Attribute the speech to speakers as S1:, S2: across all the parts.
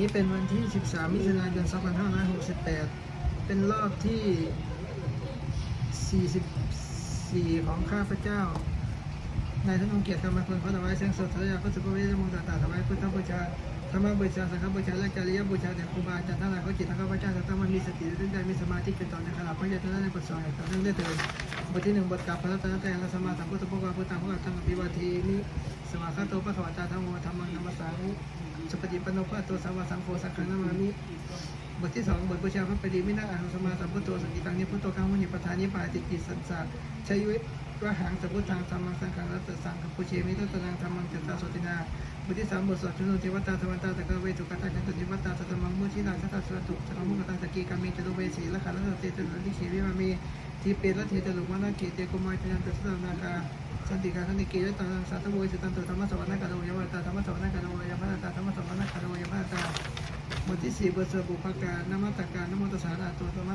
S1: นี้เป็นวันที่ 13 มิถุนายน 2568 เป็นรอบที่ 44 ของข้าพเจ้า นายท่านองค์เกียรติกรรมคุณพระถวายเสียงสดทยาพระสุภเวทมงคลต่างๆถวายพุทธบูชาธรรมบูชาสังฆบูชาและจริยบูชาแด่ครูบาอาจารย์ทั้งหลายเขาจิตทั้งข้าพเจ้าจะต้องมันมีสติและใจมีสมาธิเป็นต่อในขณะพระยาตนะในบทสวดต่อเนื่องได้เถิด บทที่หนึ่งบทกลับพระรัตนตรัยและสมมาสัมพุทธพุทธพุทธังพุทธังอภิวาทีมิสวากขาโตพระสวัสดิ์ธรรมโมธรรมังนัมสสามิสุปฏิปันโนพระโตสาวกสังโฆสังฆนามามิบทที่สองบทบูชาพระปฏิมินาอนุสมาสัมพุทโธสกิตังนิพุทโธกังมุนิปทานิปาติกิสันสาชัยวิวหังสัพพุทธังธรรมังสังฆังรัตตสังฆปุเชมิตัตนังธรรมังจัตตาโสตินา บทที่สามบทสวดชุนุเทวตาสวัตตาตะกเวทุกตาจันตุเทวตตาสัตมังมุชินาสัตาสุตุสัตมุกตังสกีกามีจตุเวสีละขันละเตจตุลิเชวิมามีทีเปรละเทจลุมานาเกเตกุมารจันตุสัตนาคาสันติกาสันติเกยตังสัตตโวยสตันตุธรรมสวรรค์กาโรยวัตตาธรรมสวรรค์กาโรยวัตตาธรรมสวรรค์กาโรยวัตตาบทที่สี่บทสวดบุพการนมัตการนโมตัสสะอะระหะโตสัม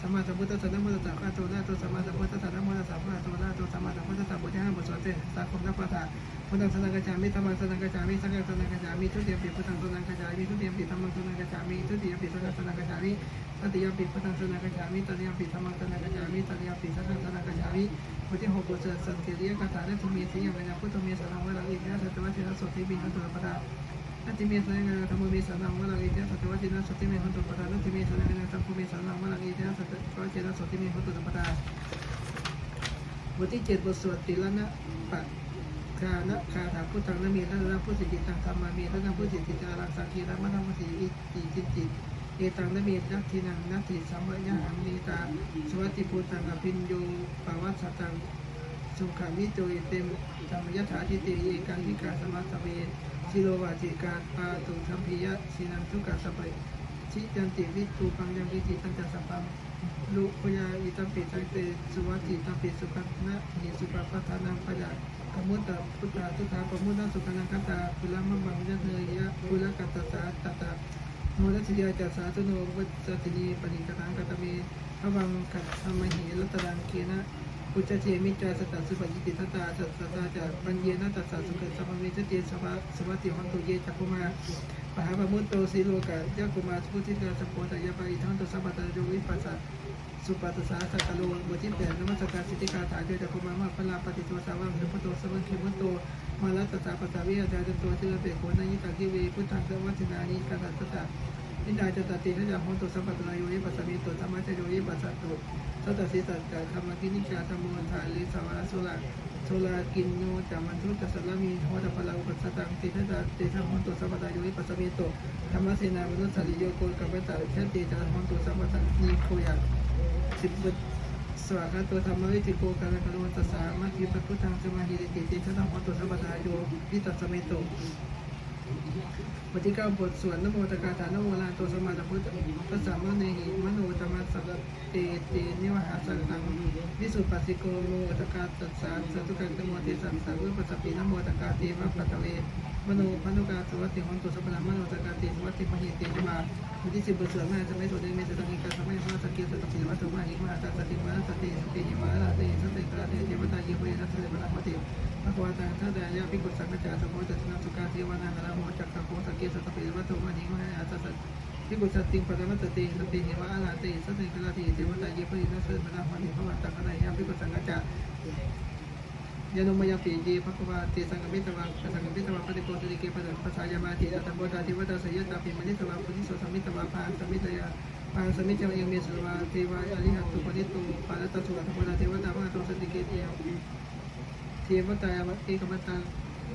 S1: สัมมาสัมพุทธัสสะนะโมตัสสะอะระโตอะโตสัมมาสัมพุทธัสสะนะโมตัสสะอะระโตอะโตสัมมาสัมพุทธัสสะบทที่ห้าบทสวดเตสาคมนักปราชญ์พุทธังสนังกัจจามิธรรมังสนังกัจจามิสังฆังสนังกัจจามิทุติยมปิพุทธังสนังกัจจามิทุติยมปิธรรมังสนังกัจจามิทุติยมปิสังฆังสนังกัจจามิตติยมปิพุทธังสนังกัจจามิตติยมปิธรรมังสนังกัจจามิตติยมปิสังฆังสนังกัจจามิบทที่หกบทสวดสันติริยคาถาและทุมีสียามนะพุทธเมสนังวะลังอิทยาสัตวะเทนะโสติบินตุปะดา ตติเมสนังธรรมเมสนังวะลังอิเตสัตวะเจนะสติเมหันตุปทานัติเมสนังธรรมเมสนังวะลังอิเตสัตวะเจนะสติเมหันตุปทาบทที่เจ็ดบทสวดติลนะปะคานะคาถาพุทธังนมีนะนะพุทธิจิตังธรรมามีนะนะพุทธิจิตารังสังคีนะมะนังมุสีอิติจิตจิตเอตังนมีนัตถินังนัตถิสัมมยะหังนีตาสวัสดิพุทธังอภินโยปวัสสตังสุขามิโจยเต็มธรรมยถาทิเตเยกังทิกาสมัสสเว ชิโลวาจิกาปาตุสัมพิยะสินังทุกขสเปชิจันติวิตูปังยังวิจิตันจัสปัมลุพยาอิตัมปิตังเตสุวัติตัมปิสุขันะหิสุปปัฏฐานังปะยะกมุตตะพุทธาทุตาปมุตตะสุขันังคัตตาปุลามะบังยะเนยะปุลกัตตาตตะโมรัสยาจัสสาตุโนวัจตินีปณิกตังกัตเมพวังกัตธรรมหิรัตรังเกนะ พุทธเจมิจาสตัสสุปยิติทัตตาสัสตาจะปัญเยนะตัสสะสุขสัมภเวชเตสวะสวัติหันตุเยจักกุมาปหาปมุตโตสีโลกะยะกุมาสุทิกาสโพตยะปะอิทันตุสัพพะตะโยวิปัสสะสุปัสสะสักกะโลบทที่แปดนมัสการสิทธิกาถาโยจักกุมามาพลาปฏิตัวสาวังสุปโตสวังเขมุตโตมาลัตตาปัสสาวิอาจารย์ตัวเจริญเปโกนายิตากิเวพุทธังสวัสดินานิกาตัสสะ นดาจตตินะจาโหตุสัมปตนาโยยิปัสสมิตุธรรมะเจโยยิปัสสตุสัตตสิสัจจะธรรมกินิจาธรรมวันทาลิสวาสุระสุรากินโยจามันทุจัสลามีโหตปะลาอุปสตังตินะจาติสัมโหตุสัมปตนาโยยิปัสสมิตุธรรมเสนามนุสสิโยโกกัปปตาเชติจาโหตุสัมปตานีโคยัสิบสวากาตัวธรรมวิจิโกกาลกโลตัสสามัทิปัพุทธังสมาหิริติติสัตตโหตุสัมปตนาโยวิตัสสมิตุ บทที่เก้าบทสวดนโมตกาฐานโมลาโตสมาตพุทธพระสามมาในหิมโนธรรมสัตเตเตนิวหาสังตังวิสุปัสสิโกโมตกาตัสสาสตุกันตโมติสังสังเวปัสสปินโมตกาเทวะปัตเว มโนพันธุกาสวัสติหันตุสัพพะมโนตกาเตสวัสติมหิเตจมาบทที่สิบบทสวดแม่จะไม่สวดเมตตังอิกาสมัยพระสกิสตปิวัตถุมาหิมาตาสติมาสติสติมาลาเตสติกราเตเทวตาเยิเวนัสเตปะมติภควาตังทัตยาภิกขุสังฆจารสมุตตนะสุกาเทวนานาโมจักขโคสเกสตปิวัตถุมาหิมาอาตสัตที่บุษติงปรมัตติสติหิวาลาติสติกลาติเทวตาเยปรินัสเสมนามันหิพวันตังอะไรยามพิกุสังกัจจานุม ยาปีเยภควาติสังกมิตวังสังกมิตวังปฏิโกติเกปะปัสสายามาติอัตตโมตาเทวตาสยตาปิมณิตวาปุริโสสมิตวาพาสมิตยาปาสมิจยังเมสวาเทวาอริหัตุปนิตุปาลตสุขัตโมตาเทวตาพระโตสติเกติยเทวตายามเอกมัตตัง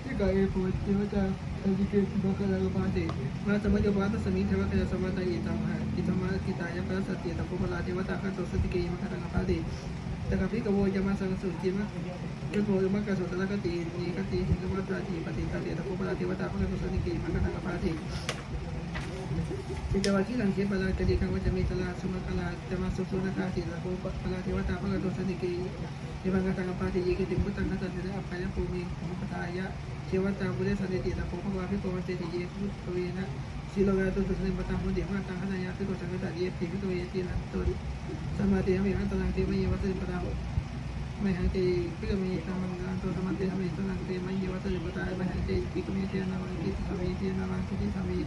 S1: ที่กายเอปุเทวตาอธิเกติบกะลาปาติมาสมัยปาตสมิเทวตาสมัตอิตัมหะอิตัมมากิตายะปะสติตะปุปลาเทวตาขันโตสติเกยมะขังปาติ ตะกะพิกโวยะมาสังสุจิมะยะโกยมะกะสุตละกตินีกติหิงวัตติปฏิตติตะปุปลาเทวตาขันโตสติเกยมะขังปาติจิตวาที่หลังเขียนปลาจะดีคังว่าจะมีตลาสมาตลาจะมาสุสุนาคาติละโกปลาเทวตาพระกตัวสนิกีในบางกตังปาติยิกิติพุทธังนัตติระอัยภูมิของปตายะเทวตาบุเรสันติละโกภควาภิโกวันเตติเยพุทธเวนะ สิโลกาตุสุสิปตังพุทธิมาตังขณะยาสิโกสังกตะเยปิภิโกเยตินันตุสมาติมิอันตรังเทมเยวัตสิปตังไม่หันติภิกเมตังมังการตัวสมาธิมิตลังเทมเยวัตสิปตาไม่หันใจปิกเมเทนามังกิตสมีเทนามังกิตสมี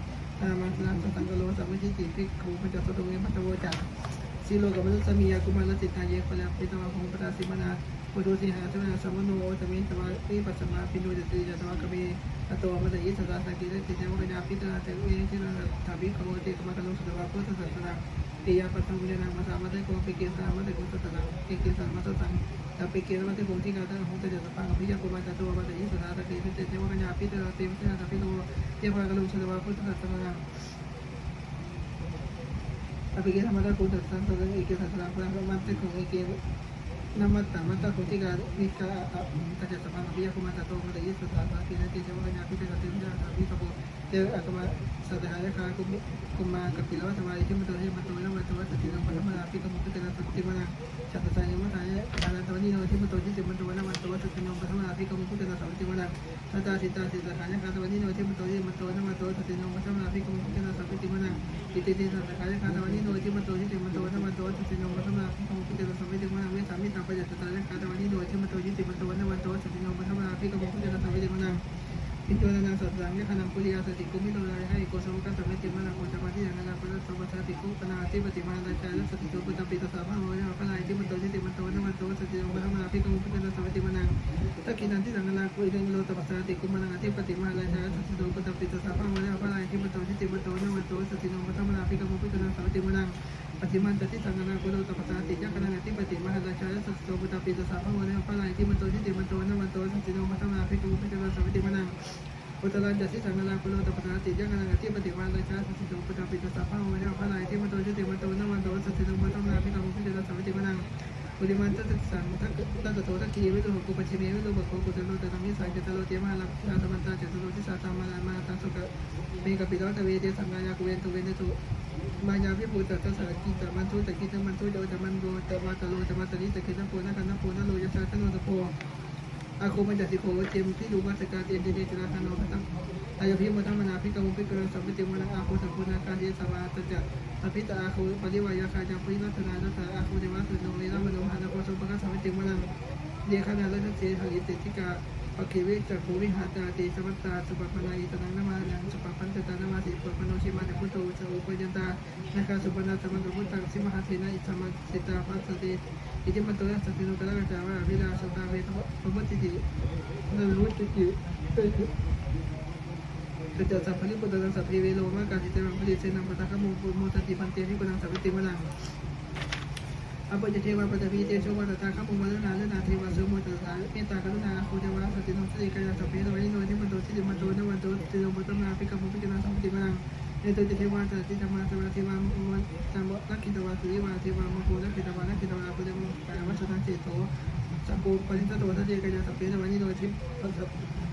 S1: ตามาสนาสังกโลสัมมิจิติภิกขุปัจจสตุเวมัตโวจัก สีโลกับมนุสมียากุมารติตาเยปะลปิตวะพงปตาสิมนาปุถุสิหาสมนาสมโนตมิตวะปิปัสสมาปิโนจติจตวะกเมอตวมัตยิสตาสังกิติเทวกญาปิตนาเตวิเวจินาทาบิขโมติกมะกะโลสุตวะพุทธศาสนาติยาปัตตมุญนามาสสามัตโกปิเกสามัตโกสัตตังเอเกสามัตตังตปิเกสามัตโกทิกาตังหงตเจตปังอภิยากุมารตวมัตยิสตาสังกิติเทวกญาปิตนาเตวิเวจินาทาบิโนเทวกะโลสุตวะพุทธศาสนา Así que la mala puta santo de que se la romántico con el นามัตตามัตตาคุติการิกาอะมัจจะสัมมาปิยะคุมาตตโตมัตติสุตตาปาทินติเจวะญาติเจตินจาริกาโบเจอะกมะสัตหายะคาคุมิคุมากปิลวะสมาธิมตุเมตุเวตุเวตติโนปะมะปิกมุตติระตุติมะนะชัตตะยมะตายะอะระตะวะนิโนติมตุจิมตุเวตุเวตติโนปะมะปิกมุตติระตุติมะนะสัตตาสิตาสิตาหายะคาตะวะนิโนติมตุเมตุเวตุเวตติโนปะมะปิกมุตติระตุติมะนะอิติติสัตหายะคาตะวะนิโนติมตุจิมตุเวตุเวตติโนปะมะ ไม่สามารถทำไปจานการณ์วันนี้โดยที่มันตัวยึดติดมันตัวนั้นมันตัวสุดที่น้องมันทมาพี่กำลังพูดจะทำไปจากมันพิจารณาสัตว์สังยขณะปุริยาสติกุมิโตรายให้โกสมุกัสมิติมานาโกจามาที่ย่างนั้นพระสัมปชาติกุปนาที่ปฏิมานาจารสติโตปุตตปิตสาภาโมยพระนายที่มันตัวยึดติมันตัวนั้นมันตัวสุดที่น้องมันทมาพี่กำลังพูดจะทำไปจากมันตะกินันที่สังฆาคุยเรื่องโลตปัสสติกุมานาที่ปฏิมาราชาสติโตปุตตปิตสาภาโมยพระนายที่มันตัวยึดติดมันตั ราชาสัตโตปตาปิตสาพระวันพระไายที่มันโตที่ติมันโตนมันโตสันติโนมัตมาภิกขุพิจารณาสวัสดิมนังปุตรันจัสสิสังลาปุโรตปนาติยังกังที่ปฏิวันราชาสัตว์โตปตาปิตสาพระวันพระไายที่มันโตที่ติมันโตนมันโตสันติโนมัตมาภิกขุพิจารณาสวัสดิมนังปุริมันตัสสังทักตัสโตทักกีวิโตกุปัชเมวิโตบกกุตโลตตังมิสังเจตโลเทมาลักนาตมันตาเจตโลทิสาตามาลามาตาสุกเมกปิโรตเวเตสังกายากุเวนตุเวนตุ มายาพิภูตตสากิตมันทุตกิตมันทุโยตมันโดตมาตโลตมาตลิตกิตโพนะกันนโพนะโลยะสาตโนตโพอาโคมันจัสิโพเจมที่ดูวัสกาเตนเดเจราธานโนพัตังอายพิมุตัมนาพิกมุพิกรสัมปติมนาอาโคสัมพุนาคารเยสวาตจะอภิตาอาโคปริวายาคาจาปินัสนานัสอาโคเดวะสุโนเลนะมโนหานะโคสัมปะสัมปติมนาเดขณะละเจหริเตติกา ปคิวิจักภูวิหาตาติสมัตตาสุปปนาอิตนังนามานังสุปปันตตานามาสิปุปโนชิมาเนพุตโตจะอุปยันตานะคะสุปนาสมันตุพุตังสิมหาเทนะอิสมัสิตาปัสสติอิจิมันโตยัสติโนกะละกะจาวะวิลาสตาเวทพมุติตินรุติติกะจสัพพลิปุตตังสัพเพเวโลมากาจิเตมังพลิเสนังปะตะคะโมปุโมตติพันเตวิปุนังสัพพิติมะนัง อภิจเทวะปฏิพีเตโชวัตตาขามุวัฒนาเลนาเทวะสุโมตตาเมตตากรุณาโคจทวาสติสัสติกายาสัพเพตวิโนนิมันโตสิริมันโตนวันโตติโยมุตนาปิกมุปิกนาสัมปิมังเอตุจเทวาตัติธรรมาตวะเทวามุวันตามลักขิตวะสิริวะเทวามุโคลักขิตวะลักขิตวะปุจมุปะวัชนะเจโตสัพพุปิสโตทัเจกายาสัพเพตวิโนทิปัสสะ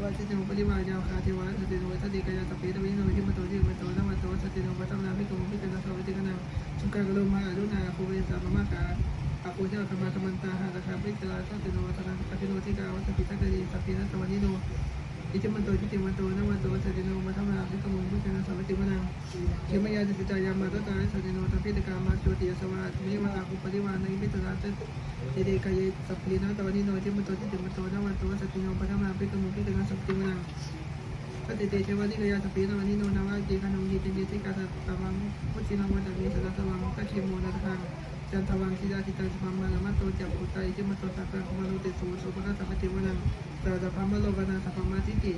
S1: ว่าจิตโนปริวายาวคาเทวะสติโนทัติกายาตปีตวิโนทิมโตจิมโตนวัตโตสติโนปัตตนาพิโกขุภิกขุนาสวัติกนาสุกากโลมาอรุณาภูเวสามมากาอาโกเจ้าธรรมะธรรมันตาหาตะคาปิจาราสติโนวัตนาปฏิโนทิกาวัตปิตักรีสัพพินัสวันิโน อิจมันโตจิเจมันโตนมันโตสัจโนมาทำรมนาพิกมุงพุทธนาสวัติมนังเขมยาจิตายามาตตาสัจโนทัพพิตกามาโจติยสวัสมิมาอาคุปริวานิมิตนาตเดเดกายสัพพีนาตวันิโนทิมันโตจิเจมันโตนมันโตสัจโนมาทำรมนาพิกมุงพุทธนาสวัติมนัาปฏิเตชวันิกยาสปีนาวันิโนนาวาเจคานงดีเตนเดติกาสัตตมังพุทธินังวัตมิสัตตมังกัจฉิโมนัตถัง จันทวังชิดาชิตังสมามานามะโตจับอุตายจิมโตสักกังมานุติสูสุปะสัมปติวนังสาสัพามโลกนาสัพพมาจิติ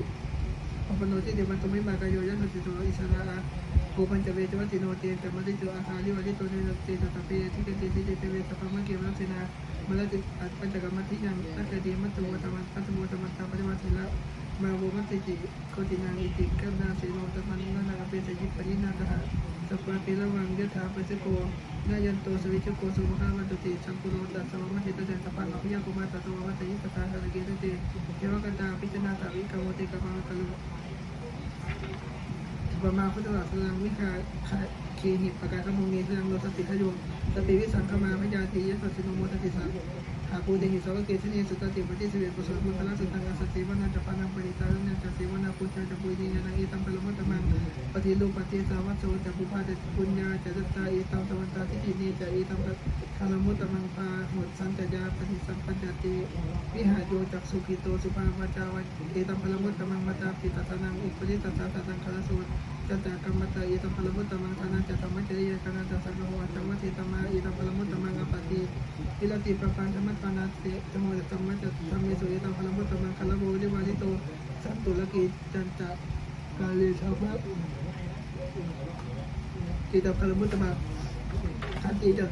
S1: อปโนทิเดมันตุม่มากายโยยันติโตอิสระกูปัญจเวจวัติโนเตนแต่มัติโตอาคาลิวัติโตเนรติโตตเปทิเกติติเตเวสัพพมาเกวัสนามลติอัตปัญจกรรมที่ยังนักเดียมัตุวตมันตัตโมตมันตาปฏิวัติละมาโวมัติจิโกตินังอิติกัมนาเสโนตมันนานาเปสยิปปรินาตหะ วิชาคีหิประการขโมงนี้แสดงโลสติขยมสติวิสังขมาพยาธียสัสสิโนโมทติสังหาปูเตหิสวะเกชนีสุตติปฏิสิเวกุศลมุขละสุตังอาสติวนาจะปานังปริตารุเนจะสิวนาปุญญาจะปุญญานังเอตัมปะละมุต ตมังปฏิลูปฏิสาวัสโสจะปุพาจะปุญญาจะจัตตาเอตัมสวันตาทิฏฐินีจะเอตัมปะคาลมุตตมังปาหุดสันตยาปฏิสัมปัญจติวิหารโยจักสุขิโตสุภาวจาวเอตัมปะละมุตตมังมัตตาปิตตานังอุปริตตาตังคาลสุจัตตากรรมตาเอตัมปะละมุตตมังธนาจะธรรมจริยกนาจะสังโฆจัมมติตมาเอตัมปะละมุตตมังอปติอิลติปปันธรรมปานาเตจโมธรรมะจะธรรมเมสุยตังพลังพุทธมังคลโมวิวาลิโตสันตุลกีจันจะกาลีชาวพระ กิตา ติจั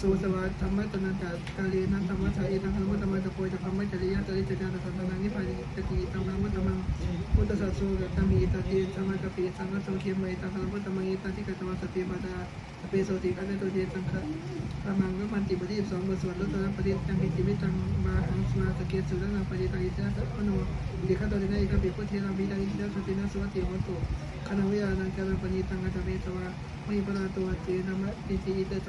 S1: สุสวาธรรมะตนันตกาเลนันธรรมะสาอิตังพลังพุทธมังจะโพจะธรรมะจริยะจริจจารสันตนังนิพพานิจติตังพลังพุทธมังพุทธสัสสุตมีตติสมักปิสังฆโสเขียมตังพลังพุทธมังอิตติกัตวสติปดาเปโสติกัตโตเจสังฆประมังก็มันติปฏิสองบทสวดลดตระปฏิจังกิจิวิตังมาหังสมาสเกตสุดังปฏิตังอิจฉาสัพพโนดิขัตโตเนะเอกปิพุทเทนะวิดังอิจฉาสตินะสวัสติโหตุคณะวิยานังจารปณิตังอัจเมตวะไมิปราตัวเจนะมะติจิอิตต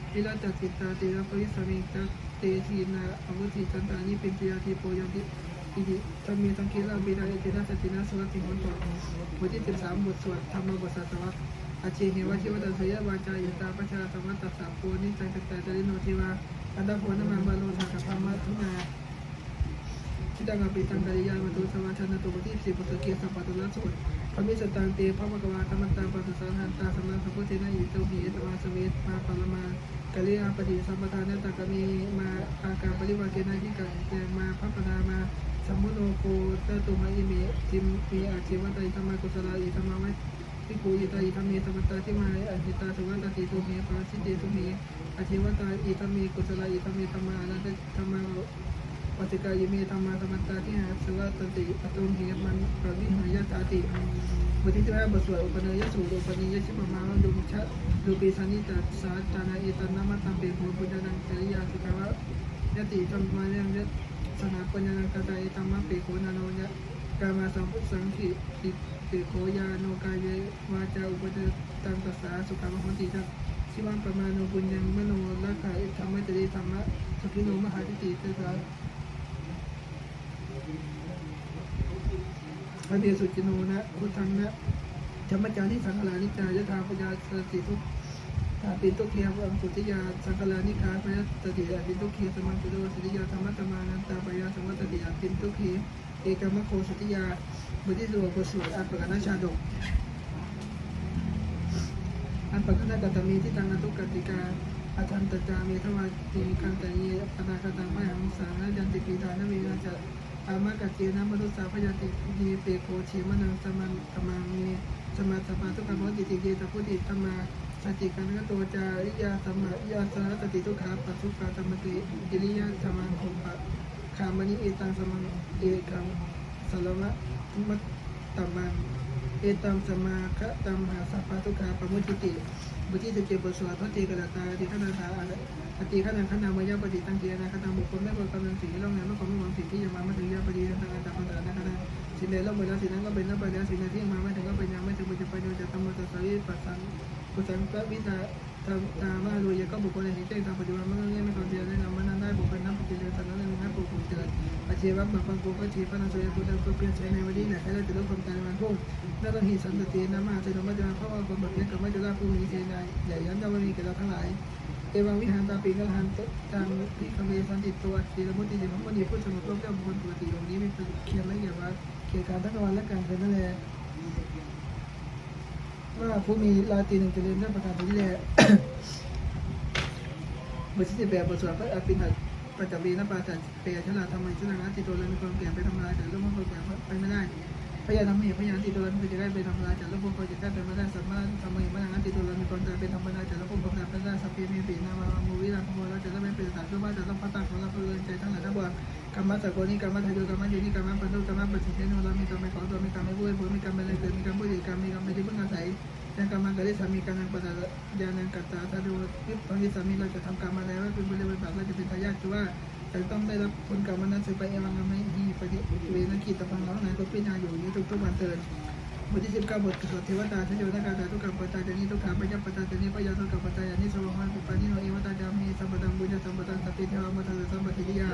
S1: ริยาตุตะกินายะสุกตาเอตายมะลานิมาพลังเวกัปปิสังเกลาปิตังเอปินะสัจจินะสวัสดิมันตเยสุมาปวัตตามะอิปุญญาตัมปิมะทิดังตัทธานิมุติสมาอิตเตะเคีระดังปิตังเอปินะสัจจินะสวัสดิมันโตปีนังเวลานาทิสมาวิรัตาเตระปริสมิตเตทีนาอวุติจันตานิปินติยาติโปยันติอิติธรรมีตังคีราปิตังเอปินะสัจจินะสวัสดิมันโตบทที่สิบสามบทสวดธรรมบทสัตวะอาชีเหวะชิวตัสยวาจายตาปชาสมัตตสาโพนิจังกตาจริโนทิวาอันดาโพนมาบาโลทากพามาทุนาทิตังอปิตังกริยามาตุสมาชนะตุปฏิสิปุสเกสัปปะตุลสุตพระมิสตังเตพระมกวาธรรมตาปัสสาหันตาสมาสัพพุเทนะอิโตหิเอตวาสเวตมาปรมา กะลิอาปฏิสัมปทานตากมีมาอากาปริวาเกนาทิกังแตมาพัฒนามาสัมมุโนโกตตุมาอิเมจิมมีอาชีวะไตธรรมกุศลาอิธรรมะพิกูอิตาอิธรรมีสมัตตาที่มาอหิตาสุวัตติตุเมปาสิเตตุเมอาชีวะตาอิธรรมีกุศลอิธรรมีธรรมานันตธรรมา ปฏิกายเมธรรมาสมัตตาที่หาสวัตติอตุเมมันปริหายตาติบทที่ที่ว่าบทสวดอุปนัยสูตรอุปนิยชิปมาดุมชะดูปีสันิตาสาจานาเอตันนามัตตังเปโหปุญญานังจริยาสุขาวะยติธรรมายังยะสนาปัญญานังกตาเอตัมมะเปโหนาโนยะกามาสัมพุทสังขิติติโคยาโนกายเยวาจาอุปเตตังตัสสาสุขามหันติจักชิวังประมาณโนบุญยังมโนละกายธรรมะเจริธรรมะสุขิโนมหาทิฏฐิเตสา ระเดสุจิโนนะพุทธังนะธรรมจาริสังฆานิจายะธาปยาสติทุกตาปินตุเคียวังปุติยาสังฆานิกาปยาสติอาปินตุเคียสมังปุโดสติยาธรรมะธรรมานันตาปยาสมัตติอาปินตุเคียเอกมะโคสติยาบทที่สวดบทสวดอัปปะกนาชาดกอันปะกนากัตมีที่ตังอตุกติกาอาทันตจาเมทวาติกันตเยปนาคตังพหังสานะยันติปีดานะเวนะจะ อามะกัจเจนะมนุสสาพยันติดีเปโคเชมนังสมันตมังเมสมาสมาทุกขโมติติเกตพุทธิธรรมาสติกันกตัวจาริยาธรรมะยาสารตติทุกขาปัสสุปาธรรมติกิริยาธรรมังคมปะคามณิเอตังสมังเอกังสลวะมัตตมังเอตัมสมาคะตัมหาสัพพทุกขาปมุจิติบุติสุเจบทสวดพระเตกระตาติขนาตา อติขนาขนามายาปฏิตังเกียนาคตังบุคคลไม่ควรกำลังสีร่องงานไม่ควรไม่หวังสิ่งที่จะมาไม่ถึงยาปฏิทังอันตรพันตานาคนาสิ่งใดล่องไปแล้วสิ่งนั้นก็เป็นแล้วไปแล้วสิ่งใดที่มาไม่ถึงก็เป็นยังไม่ถึงมันจะไปโดยจะตมตสาวิปัสสังกุสังกวิตาตามตามาลุยก็บุคคลในที่แจ้งตามปัจจุบันมันก็เงี้ยไม่ควรเดียวแนะนำมันนั้นได้บุคคลนั้นปฏิเสธนั้นนั้นปกคลุมเกิดอาชีวะมาฟังกูก็ชีพนันสุยพุทธก็เปลี่ยนใจในวันนี้แหละให้เราจะรู้ความตายในวันพุ่งนั่นต้องหิสันตินามาเสนอมาจะเพราะว่าคนแบบนี้กับมาจะรับผู้มีเจนายใหญ่ยันจะวันนี้กับเราทั้งหลาย เอวังวิหารตาปีกัลหันทางพิคเวสันติตัวศีละมุติจิมันดีพูดสมบูรณ์เจ้าบุคคลปกติตรงนี้มีเขียนละเอียดว่าเกี่ยวกับทั้งวันและการเป็นนั่นแหละว่าผู้มีลาตีหนึ่งจะเรียนเรื่องประการนี้แหละบทที่สิบแบบบทสวดพระอภินันปัจจบีนปาจันเปียชลาทำไมชนะติโตเลยมีความแก่ไปทำลายแต่ลูกมันความแก่ไปไม่ได้ พยาทำเหตุพยานติโตเลยมันจะได้ไปทำลายแต่ลูกมันความจะได้ไปไม่ได้สามารถทำไมไม่งั้ติโตเลยมีความจะเป็นธรรมดาแต่ลูกมันความจะได้สัพเพมีปีนามามูวิรังขโมยเราจะได้ไม่เป็นสารเพื่อว่าจะต้องพัฒนาของเราเพื่อใจทั้งหลายทั้งปวงกรรมะสะโกนิกรรมะทะโยกรรมะโยนิกรรมะปันโตกรรมะปัจฉิเทโนรามีกรรมไม่ของตัวมีกรรมไม่พูดพูดมีกรรมไม่เลยเกิดมีกรรมพูดกรรมมีกรรมไม่ที่พึ่งอาศัยยังกรรมกระดิสามีการนังปัตตายานังกัตตาทะโยวิปตอนที่สามีเราจะทำกรรมมาแล้วเป็นบริเวณแบบเราจะเป็นทายาทคือว่า จะต้องได้รับผลกรรมนั้นสืบไปเอวังไม่หีปฏิเวนักิตะปังน้องนายก็พิจารณาอยู่นี้ทุกๆวันเตือนบทที่สิบเก้าบทสวดเทวตาชโยนาคาตาทุกขปตาจานิทุกขาปยัปตาจานิปยาทุกขปตาจานิสวะหันปุปานิโนเอวตาจามีสัมปตังบุญสัมปตังสติเทวามัตตสัมปติยา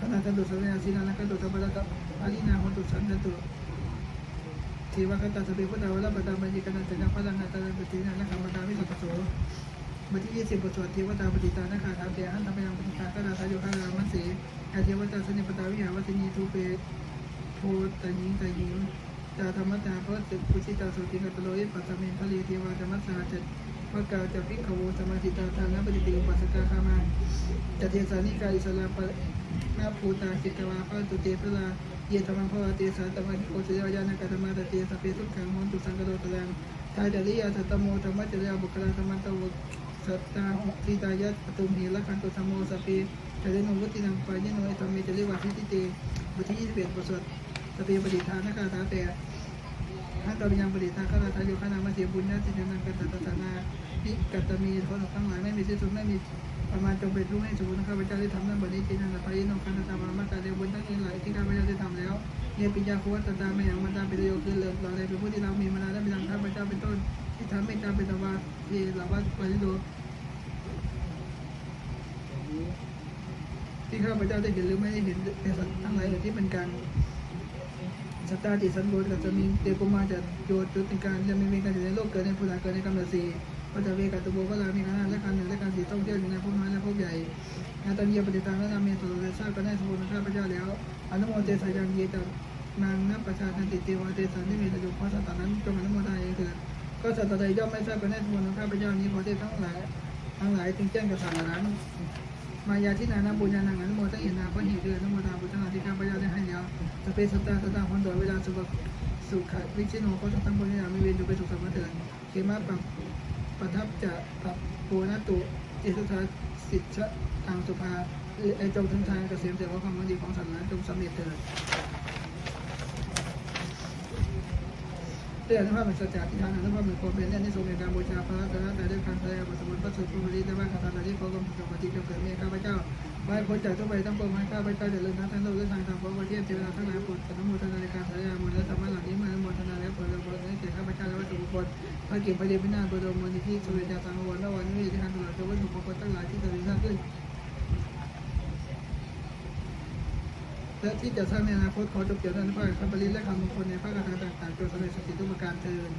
S1: ขณะตันตุสัมยาสีนานาคันตุสัมปตะอาลีนาหันตุสันตุเทวคตาสเปพุทธาวะลาปตาบัญญิกันตัญญาพลังอัตตาปฏินานาคัมปตาวิสัพพโส บทที่ยี่สิบบทสวดเทวตาปฏิตานาคาถาเตหันธรรมยังปฏิตากราทายโยคารามัสเสอาเทวตาสนิปตาวิหาวัตนีทูเปโพตยิงตยิงตาธรรมตาพระตึกปุชิตาสุติกัตโลยปัตตเมนทะเลเทวาธรรมสาจัดวกาจะพิขโวสมาธิตาทานะปฏิติอุปัสสกาคามาจะเทสานิกาอิสลาปะนาภูตาสิกวาปะตุเตปลาเยธรรมภวเตสาตมะโอเสยายานกาธรรมะเตสเปทุกขังมนตุสังกโดตลังทายจริยาสัตโมธรรมจริยาบุคลาธรรมตว สัตตาทิตายะปตุมเหละคันตุธรรมโมสเปจริโนวุตินังปายโนธรรมเมจะเริวาทิติเตบทที่21บทสวดสเปปฏิทานนะคะตาแต่ถ้าเรายังปฏิทาข้าราชารอยู่ข้านามาเสียบุญนะสิ่งนั้นกันตัตนานิกัตมีคนทั้งหลายไม่มีที่สุดไม่มีประมาณจงเป็นรู้ให้สมบูรณ์ข้าพเจ้าได้ทำนั้นบัดนี้จินันตปายิโนคันตามามากาเดียวบุญทั้งนี้หลายที่ข้าพเจ้าได้ทำแล้วเนี่ยปิญญาโคตตาไม่ยังมันตาเป็นโยคือเลิศเราในเป็นผู้ที่เรามีมานานและเป็นทางข้าพเจ้าเป็นต้น ที่ทำให้ตาเป็นตวาที่เราว่าปฏิโดที่ข้าพเจ้าได้เห็นหรือไม่ได้เห็นในสัตว์ทั้งหลายที่เป็นการสตาติสันโบดกับจะมีเตกุมาจะโยจุติการจะไม่มีการอยู่ในโลกเกิดในผู้ใดเกิดในกำเนิดสีก็จะเวกัตโบก็ลามีการและการหนึ่งและการสีต้องเที่ยวอยู่ในพวกน้อยและพวกใหญ่งานตอนเยียปฏิทานและนามีตัวเรซ่าก็ได้สมบูรณ์ข้าพเจ้าแล้วอนุโมเตสายังเยตันางนับประชาทันติเทวาเตสันที่มีประโยชน์เพราะสัตว์นั้นจงอนุโมทนาเองเถิด ก็สัตว์ใดย่อมไม่ทราบก็ได้สมบูรณ์ข้าพเจ้านี้ขอเทศทั้งหลายทั้งหลายจึงแจ้งกับสัตว์นั้นมายาที่นานาบุญญาณังอนุโมทนาเอนาพระหิเดือนนโมทนาบุญนาที่ข้าพเจ้าได้ให้แล้วจะเป็นสตาสตาคนโดยเวลาสุขสุขวิชิโนก็จะตั้งบุญญาไม่เวียนอยู่ไปสุขสมเถิดเขมาปับประทับจะปับโพนตุเจสุทาสิทธะทางสุภาไอจงถึงทางเกษมเสด็จว่าความดีของสัตว์นั้นจงสำเร็จเถิด เรื่อนุภาพเป็นสัจจะที่ทางอนุภาพเป็นความเป็นและในทรงในการบูชาพระรัตนตรัยด้วยการแสดงบทสมุนพระสุภาพริตว่าคาถาที่พระกรมสุปฏิจงเกิดเมข้าพเจ้าไว้พ้นจากทุกภัยทั้งปวงให้ข้าพเจ้าเจริญทั้งทั้งโลกและทางธรรมพระประเทศเทวดาทั้งหลายปรดอนุโมทนาในการแสดงมนต์และธรรมะเหล่านี้มาอนุโมทนาและผลและผลให้แก่ข้าพเจ้าและวัตถุบุคคลพระเกียรติพระเดชพระนาถบรมมูลนิธิสุริยาสังวรและวันนี้ที่ทางตลอดจนวัตถุมงคลทั้งหลายที่จะได้สร้างขึ้น และที่จะสร้างในอนาคตขอจบเกี่ยวกับพระคำปริและคำมงคลในพระคาถาต่างๆจนสำเร็จสติทุกประการเทิน